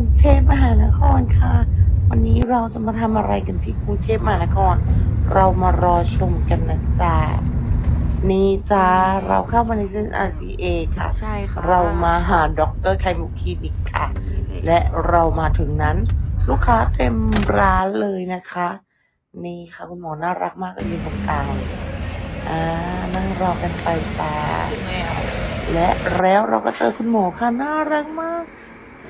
รุงเทพมหานครค่ะ วันนี้เราจะมาทำอะไรกันที่กรุงเทพมหานคร เรามารอชมกันนะจ๊ะนี่จ้าเราเข้ามาในเส้น RCA ค่ะ ใช่ค่ะเรามาหาดรไข่มุกคลินิกค่ะ และเรามาถึงนั้น ลูกค้าเต็มร้านเลยนะคะ นี่ค่ะคุณหมอน่ารักมากเลยยืนตรงกลางเลยอ่านั่งรอกันไปตาถึงแล้วและแล้วเราก็เจอคุณหมอค่ะน่ารักมาก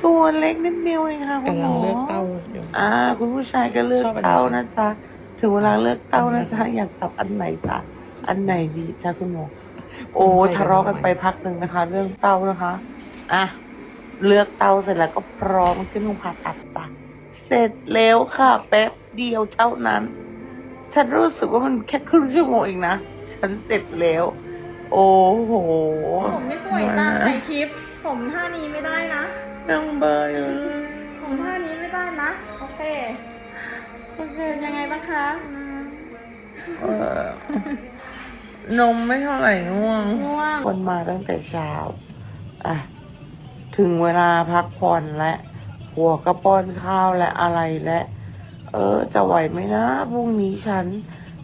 ตัวเล็กนิดเดียวเองค่ะคุณหมกำลัองเลือกเต้าอยู่ อ่า คุณผู้ชายก็เลือกชอบอันไหน เต้านะจ๊ะถึงเวลาเลือกเต้านะจ๊ะอยากจับอันไหนจ๊ะอันไหนดีจ๊ะคุณหมอโอ้ทะเลาะกันไปพักหนึ่งนะคะ เรื่องเต้านะคะอะเลือกเต้าเสร็จแล้วก็พร้อมขึ้นห้องผ่าตัดจ้ะเสร็จแล้วค่ะแป๊บเดียวเท่านั้น ฉันรู้สึกว่ามันแค่ครึ่งชั่วโมงเองนะฉันเสร็จแล้ว โอ้โห ผมไม่สวยตามในคลิป ผมท่านี้ไม่ได้นะ ยังเบอร์อยู่เลยผมท่านี้ไม่ได้นะ โอเค โอเคเป็นยังไงบ้างคะเออนมไม่เท่าไหร่ง่วง ง่วง คนมาตั้งแต่เช้า อะ ถึงเวลาพักผ่อนและ หัวกระป้อนข้าวและอะไรและ เออ จะไหวไหมนะพรุ่งนี้ฉัน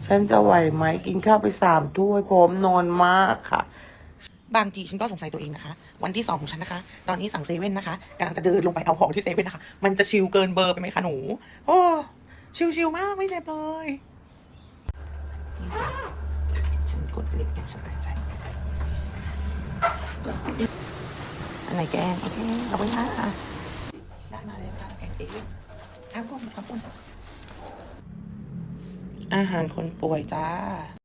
ฉันจะไหวไหมกินข้าวไปสามถ้วยพร้อมนอนมากค่ะ บางทีฉันก็สงสัยตัวเองนะคะ วันที่สองของฉันนะคะ ตอนนี้สั่งเซเว่นนะคะกำลังจะเดินลงไปเอาของที่เซเว่นนะคะ มันจะชิลเกินเบอร์ไปไหมคะหนู โอ้ชิลๆมากไม่เจ็บเลยฉันกดเล็กอย่างสบายใจอันไหนแกงโอเคเอาไว้ค่ะได้มาเลยค่ะแกงเซเว่นข้ามก้มข้ามก้มอาหารคนป่วยจ้า